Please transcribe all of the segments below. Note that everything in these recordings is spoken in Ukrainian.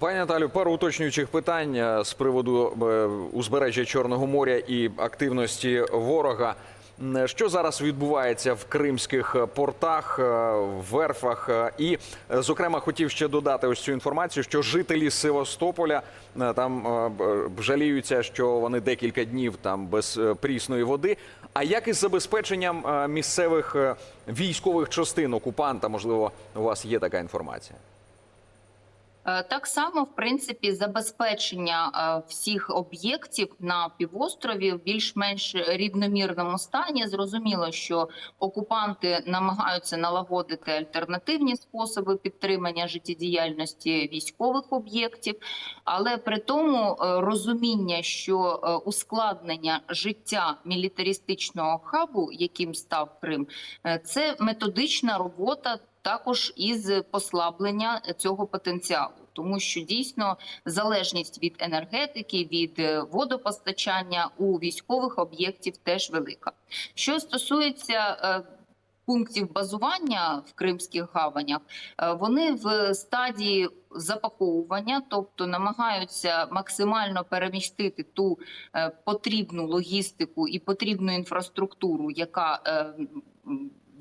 Пані Наталю, пару уточнюючих питань е, з приводу е, узбережжя Чорного моря і активності ворога. Що зараз відбувається в кримських е, портах, е, верфах? Е, І, е, зокрема, хотів ще додати ось цю інформацію, що жителі Севастополя е, там е, жаліються, що вони декілька днів там без е, прісної води. А як із забезпеченням е, місцевих е, військових частин окупанта? Можливо, у вас є така інформація? Е, Так само, в принципі, забезпечення е, всіх об'єктів на півострові в більш-менш рівномірному стані. Зрозуміло, що окупанти намагаються налагодити альтернативні способи підтримання життєдіяльності військових об'єктів, але при тому е, розуміння, що ускладнення життя мілітаристичного хабу, яким став Крим, це методична робота також із послаблення цього потенціалу, тому що дійсно залежність від енергетики, від е, водопостачання у військових об'єктів теж велика. Що стосується е, пунктів базування в кримських гаванях, е, вони в стадії запаковування, тобто намагаються максимально перемістити ту потрібну логістику і потрібну інфраструктуру, яка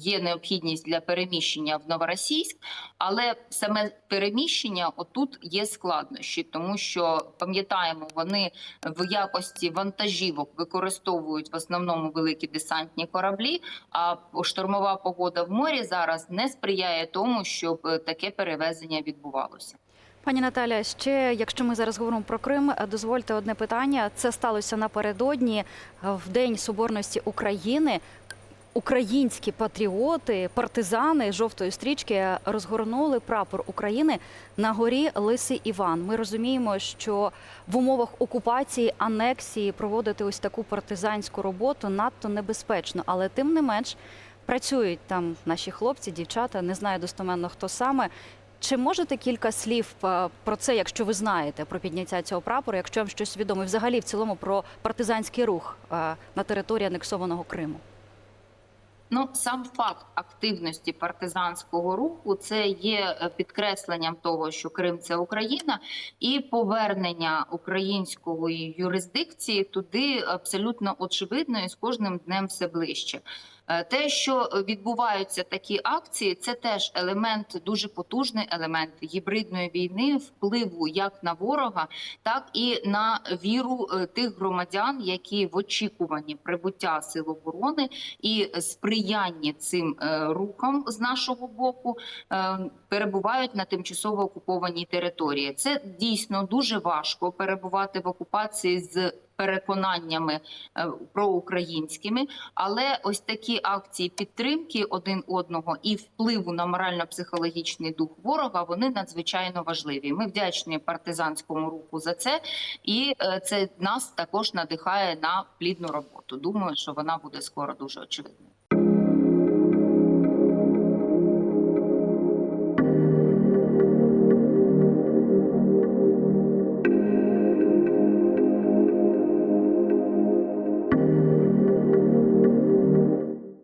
є необхідність для переміщення в Новоросійськ, але саме переміщення отут є складнощі, тому що пам'ятаємо, вони в якості вантажівок використовують в основному великі десантні кораблі. А штормова погода в морі зараз не сприяє тому, щоб таке перевезення відбувалося. Пані Наталя, ще якщо ми зараз говоримо про Крим, дозвольте одне питання. Це сталося напередодні в День Соборності України. Українські патріоти, партизани жовтої стрічки розгорнули прапор України на горі Лисий Іван. Ми розуміємо, що в умовах окупації, анексії проводити ось таку партизанську роботу надто небезпечно, але тим не менш працюють там наші хлопці, дівчата. Не знаю достоменно хто саме. Чи можете кілька слів е, про це, якщо ви знаєте про підняття цього прапору, якщо вам щось відомо, і взагалі в цілому про партизанський рух е, на території анексованого Криму? Ну, сам факт активності партизанського руху це є е, підкресленням того, що Крим це Україна, і повернення української юрисдикції туди абсолютно очевидно і з кожним днем все ближче. Е, Те, що відбуваються такі акції, це теж елемент дуже потужний елемент гібридної війни, впливу як на ворога, так і на віру е, тих громадян, які в очікуванні прибуття сил оборони і сприянні цим е, рухам з нашого боку е, перебувають на тимчасово окупованій території. Це дійсно дуже важко перебувати в окупації з переконаннями е, проукраїнськими, але ось такі акції підтримки один одного і впливу на морально-психологічний дух ворога вони надзвичайно важливі. Ми вдячні партизанському руху за це, і це нас також надихає на плідну роботу. Думаю, що вона буде скоро дуже очевидною.